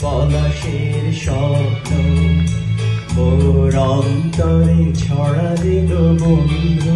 পলাশের স্বপ্ন। মোর অন্তরে ছড়া দিল বন্ধু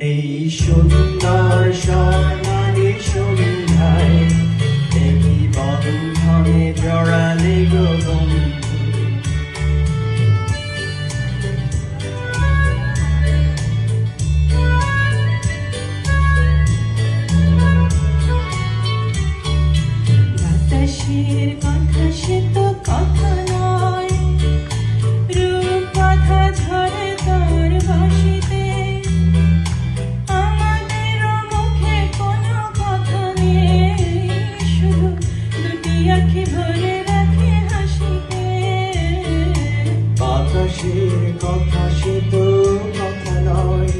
এই সুন্দর সব কথা শুধু কথা নয়।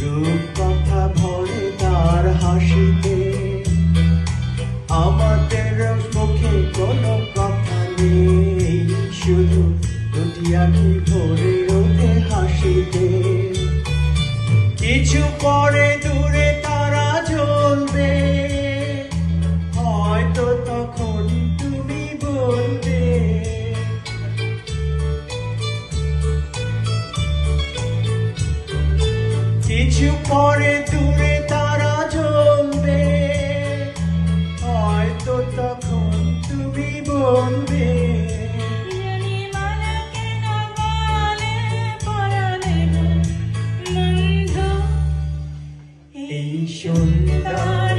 রূপ কথা ভরে তার হাসিতে। আমাদের মুখে কোনো কথা নেই, শুধু দুটি আঁকি ভরে রোদে হাসিতে। কিছু কিছু পরে দূরে তারা জ্বলবে হয়তো তখন তুমি বলবে এই সুন্দর